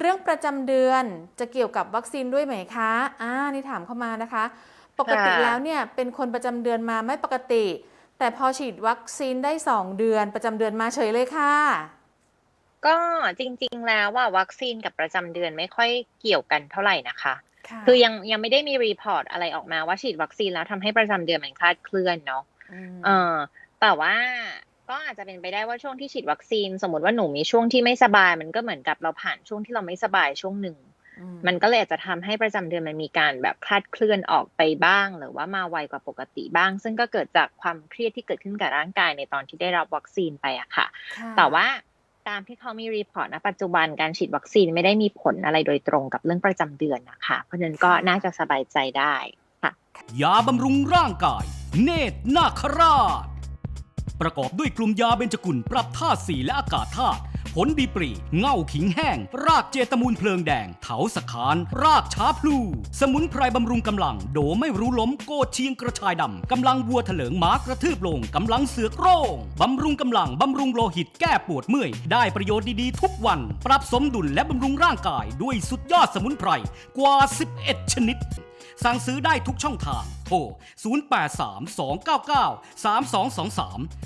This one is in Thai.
เรื่องประจำเดือนจะเกี่ยวกับวัคซีนด้วยไหมคะอ่านี่ถามเข้ามานะคะ ปกติค่ะแล้วเนี่ยเป็นคนประจำเดือนมาไม่ปกติ แต่พอฉีดวัคซีนได้2เดือนประจำเดือนมาเฉยเลยค่ะ ก็จริง ๆ แล้วว่าวัคซีนกับประจำเดือนไม่ค่อยเกี่ยวกันเท่าไหร่นะคะค่ะคือยังยังไม่ได้มีรีพอร์ตอะไรออกมาว่าฉีดวัคซีนแล้วทำให้ประจำเดือนมันคลาดเคลื่อนเนาะมเออแต่ว่า ก็อาจจะเป็นไปได้ว่าช่วงที่ฉีดวัคซีน สมมติว่าหนูมีช่วงที่ไม่สบาย มันก็เหมือนกับเราผ่านช่วงที่เราไม่สบายช่วงหนึ่ง มันก็เลยอาจจะทำให้ประจำเดือนมันมีการแบบคลาดเคลื่อนออกไปบ้าง หรือว่ามาไวกว่าปกติบ้าง ซึ่งก็เกิดจากความเครียดที่เกิดขึ้นกับร่างกายในตอนที่ได้รับวัคซีนไปอะค่ะค่ะแต่ว่าตามที่เขามีรีพอร์ตณปัจจุบันการฉีดวัคซีนไม่ได้มีผลอะไรโดยตรงกับเรื่องประจำเดือนนะคะ เพราะฉะนั้นก็น่าจะสบายใจได้ค่ะ ยาบำรุงร่างกาย เนตรนาคราช ประกอบด้วยกลุ่มยาเบญจกุลปรับธาตุสีและอากาศธาตุผลดีปรีเง่าขิงแห้ง รากเจตมูลเพลิงแดง เถาสะคาน รากช้าพลู สมุนไพรบำรุงกำลัง โดไม่รู้ล้มโกดเชียงกระชายดำ กำลังวัวเถลิงหมากระทืบลง กำลังเสือกโร่ง บำรุงกำลัง บำรุงโลหิตแก้ปวดเมื่อย ได้ประโยชน์ดีๆ ทุกวัน ปรับสมดุลและบำรุงร่างกาย ด้วยสุดยอดสมุนไพรกว่า 11 ชนิด สั่งซื้อได้ทุกช่องทาง โทร 0832993223